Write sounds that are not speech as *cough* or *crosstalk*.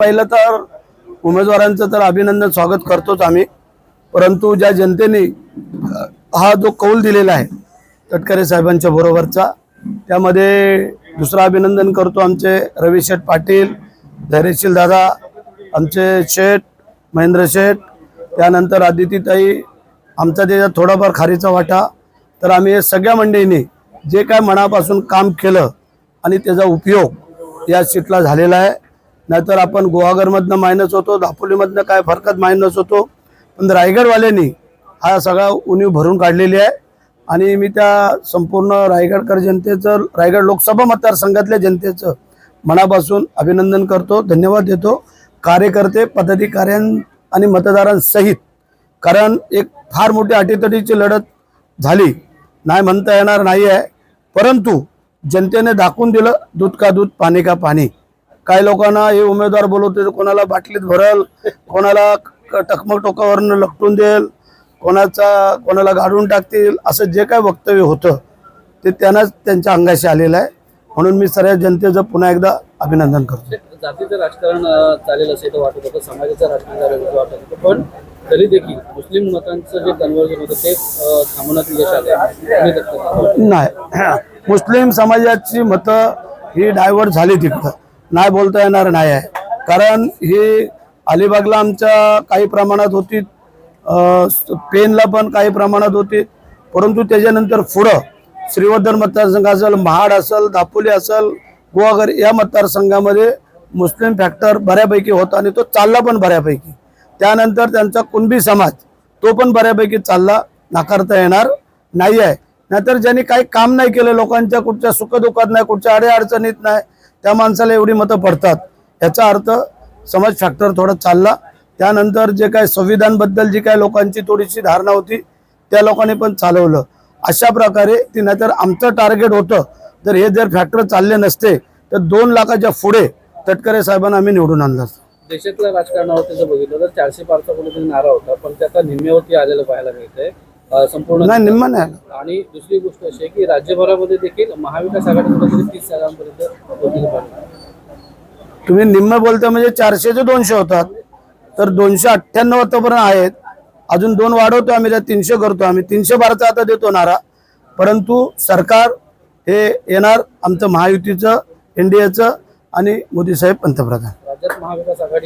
पहिलं तर उमेदवारांचं तर अभिनंदन स्वागत करतोच आम्ही. परंतु ज्या जनतेने हा जो कौल दिलेला आहे तटकरे साहेबांच्या बरोबरचा त्यामध्ये दुसरं अभिनंदन करतो आमचे रवी शेठ पाटील धैर्यशील दादा आमचे शेठ महेंद्र शेठ त्यानंतर आदितीताई आमचा त्याच्यात थोडाफार खारीचा वाटा तर आम्ही सगळ्या मंडळींनी जे काय मनापासून काम केलं आणि त्याचा उपयोग या सीटला झालेला आहे. नाहीतर आपण गुहागरमधनं मायनस होतो दापोलीमधनं काय फरकत मायनस होतो. पण रायगडवाल्यांनी हा सगळा उणीव भरून काढलेली आहे. आणि मी त्या संपूर्ण रायगडकर जनतेचं रायगड लोकसभा मतदारसंघातल्या जनतेचं मनापासून अभिनंदन करतो धन्यवाद देतो. कार्यकर्ते पदाधिकाऱ्यां आणि मतदारांसहित कारण एक फार मोठी अटीतटीची लढत झाली. नाही म्हणता येणार नाही आहे परंतु जनतेने दाखवून दिलं दूध का दूध पाणी का पाणी. काही लोकांना हे उमेदवार बोलवते कोणाला बाटलीत भरल कोणाला टकमक टोकावरनं लपटून देईल कोणाचा कोणाला गाडून टाकतील असं जे काय वक्तव्य होतं ते त्यांनाच त्यांच्या अंगाशी आलेलं आहे. म्हणून मी सर्व जनतेचं पुन्हा एकदा अभिनंदन करतो. जातीचं राजकारण चालेल असे तर वाटत होतं समाजाचं राजकारण चालेल असं वाटत होतं. पण तरी देखील मुस्लिम मतांचं जे कन्व्हर्जन होतं ते थांबवण्यात यश आलं नाही. *clears throat* मुस्लिम समाजाची मतं ही डायव्हर्ट झाली तिकडं. नाही बोलता येणार नाही आहे. कारण ही अलिबागला आमच्या काही प्रमाणात होती पेनला पण काही प्रमाणात होती. परंतु त्याच्यानंतर पुढं श्रीवर्धन मतदारसंघ असेल महाड असेल दापोली असेल गोवागर या मतदारसंघामध्ये मुस्लिम फॅक्टर बऱ्यापैकी होता आणि तो चालला पण बऱ्यापैकी. त्यानंतर त्यांचा कुणबी समाज तो पण बऱ्यापैकी चालला नाकारता येणार नाही आहे. नाहीतर ज्यांनी काही काम नाही केलं लोकांच्या कुठच्या सुखदुःखात नाही कुठच्या अडे अडचणीत नाही त्या माणसाला एवढी मतं पडतात. याचा अर्थ समाज फॅक्टर थोडा चालला. त्यानंतर जे काय संविधानबद्दल जी काय लोकांची थोडीशी धारणा होती त्या लोकांनी पण चालवलं. अशा प्रकारे ती नाहीतर आमचं टार्गेट होतं. तर हे जर फॅक्टर चालले नसते तर दोन लाखाच्या पुढे तटकरे साहेबांना आम्ही निवडून आणलं असतं. देशातल्या राजकारणावरती जर बघितलं तर चारशे पारचा कोणीतरी नारा होता पण त्याचा आता निम्म्यावरती आलेलं पाहायला मिळतंय. संपूर्ण नाही निम्म नाही. आणि दुसरी गोष्ट अशी आहे की राज्यभरामध्ये देखील महाविकास आघाडी कुठेतरी तीस जागांपर्यंत तुम्ही निम्म बोलता म्हणजे चारशेचे दोनशे होतात. तर दोनशे अठ्ठ्याण्णव आतापर्यंत आहेत. अजून दोन वाढवतो आम्ही त्या तीनशे करतो आम्ही. तीनशे बाराचा आता देतो नारा. परंतु सरकार हे येणार आमचं महायुतीचं एन डी एचं आणि मोदी साहेब पंतप्रधान. राज्यात महाविकास आघाडी